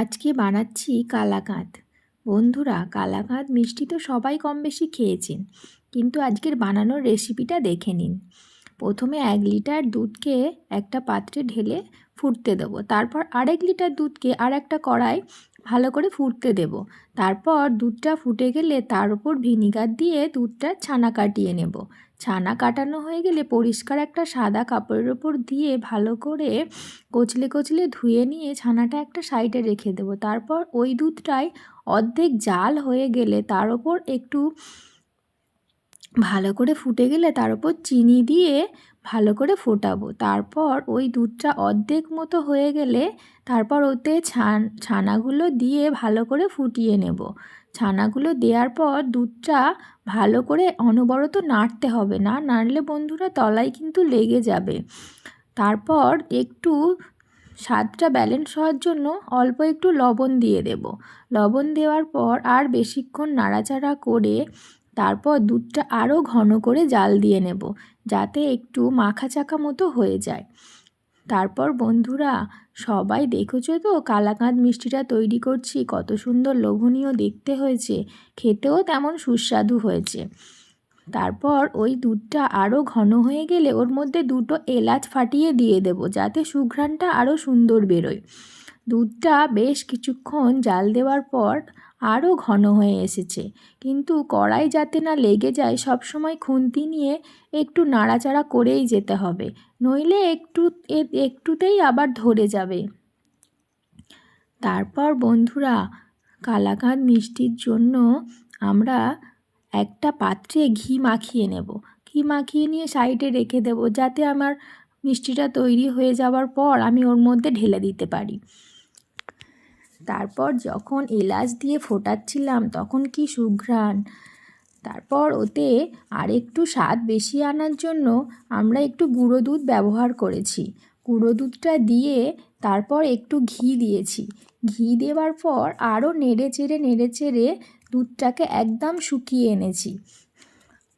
আজকে বানাচ্ছি কালাকাঁদ। বন্ধুরা, কালাকাঁদ মিষ্টি তো সবাই কম বেশি খেয়েছেন, কিন্তু আজকের বানানোর রেসিপিটা দেখে নিন। প্রথমে এক লিটার দুধকে একটা পাত্রে ঢেলে ফুটতে দেবো, তারপর আরেক লিটার দুধকে আর একটা কড়াই ভালো করে ফুটতে দেব। তারপর দুধটা ফুটে গেলে তার উপর ভিনিগার দিয়ে দুধটা ছানা কাটিয়ে নেব। ছানা কাটানো হয়ে গেলে পরিষ্কার একটা সাদা কাপড়ের ওপর দিয়ে ভালো করে কচলে কচলে ধুয়ে নিয়ে ছানাটা একটা সাইডে রেখে দেব। তারপর ওই দুধটাই অর্ধেক জাল হয়ে গেলে তার ওপর একটু ভালো করে ফুটে গেলে তার উপর চিনি দিয়ে ভালো করে ফোটাবো। তারপর ওই দুধটা অর্ধেক মতো হয়ে গেলে তারপর ওতে ছান, ছানাগুলো দিয়ে ভালো করে ফুটিয়ে নেব। ছানাগুলো দেওয়ার পর দুধটা ভালো করে অনবরত নাড়তে হবে। না নাড়লে বন্ধুরা তলায় কিন্তু লেগে যাবে। তারপর একটু স্বাদটা ব্যালেন্স হওয়ার জন্য অল্প একটু লবণ দিয়ে দেব। লবণ দেওয়ার পর আর বেশিক্ষণ নাড়াচাড়া করে তারপর দুধটা আরও ঘন করে জাল দিয়ে নেব, যাতে একটু মাখা চাকা মতো হয়ে যায়। তারপর বন্ধুরা, সবাই দেখেছ তো কালাকাঁদ মিষ্টিটা তৈরি করছি, কত সুন্দর লোভনীয় দেখতে হয়েছে, খেতেও তেমন সুস্বাদু হয়েছে। তারপর ওই দুধটা আরও ঘন হয়ে গেলে ওর মধ্যে দুটো এলাচ ফাটিয়ে দিয়ে দেব, যাতে সুঘ্রাণটা আরও সুন্দর বেরোয়। দুধটা বেশ কিছুক্ষণ জাল দেওয়ার পর আরও ঘন হয়ে এসেছে। কিন্তু কড়াই যাতে না লেগে যায় সব সময় খুন্তি নিয়ে একটু নাড়াচাড়া করেই যেতে হবে। নইলে একটু একটুতেই আবার ধরে যাবে। তারপর বন্ধুরা, কালাকাঁদ মিষ্টির জন্য আমরা একটা পাত্রে ঘি মাখিয়ে নেব। ঘি মাখিয়ে নিয়ে সাইডে রেখে দেব, যাতে আমার মিষ্টিটা তৈরি হয়ে যাওয়ার পর আমি ওর মধ্যে ঢেলে দিতে পারি। তারপর যখন এলাচ দিয়ে ফোটাচ্ছিলাম, তখন কি সুঘ্রাণ। তারপর ওতে আর একটু স্বাদ বেশি আনার জন্য আমরা একটু গুঁড়ো দুধ ব্যবহার করেছি। গুঁড়ো দুধটা দিয়ে তারপর একটু ঘি দিয়েছি। ঘি দেওয়ার পর আরও নেড়ে চেড়ে নেড়ে চেড়ে দুধটাকে একদম শুকিয়ে এনেছি।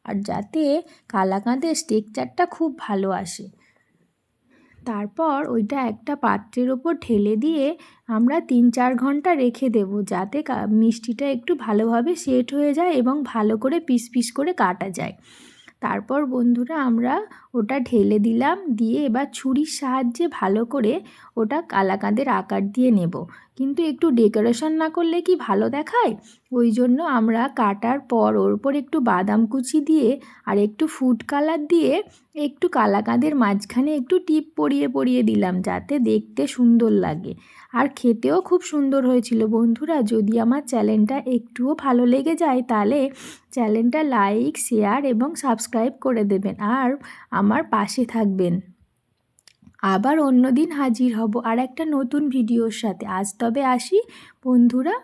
আর যাতে কালাকাঁদের টেক্সচারটা খুব ভালো আসে। তারপর ওইটা একটা পাত্রের ওপর ঢেলে দিয়ে আমরা তিন চার ঘণ্টা রেখে দেব যাতে মিষ্টিটা একটু ভালোভাবে সেট হয়ে যায় এবং ভালো করে পিস পিস করে কাটা যায়। তারপর বন্ধুরা আমরা ওটা ঢেলে দিলাম, দিয়ে এবার ছুরির সাহায্যে ভালো করে ওটা কালাকাঁদের আকার দিয়ে নেব। কিন্তু একটু ডেকোরেশন না করলে কি ভালো দেখায়? ওই জন্য আমরা কাটার পর ওর উপর একটু বাদাম কুচি দিয়ে আর একটু ফুড কালার দিয়ে একটু কালাকাঁদের মাঝখানে একটু টিপ পরিয়ে পরিয়ে দিলাম যাতে দেখতে সুন্দর লাগে। আর খেতেও খুব সুন্দর হয়েছিল বন্ধুরা। যদি আমার চ্যানেলটা একটুও ভালো লেগে যায় তাহলে চ্যানেলটা লাইক শেয়ার এবং সাবস্ক্রাইব করে দেবেন। আর আমার পাশে থাকবেন। আবার অন্য দিন হাজির হব আর একটা নতুন ভিডিওর সাথে। আজ তবে আসি। বন্ধুরা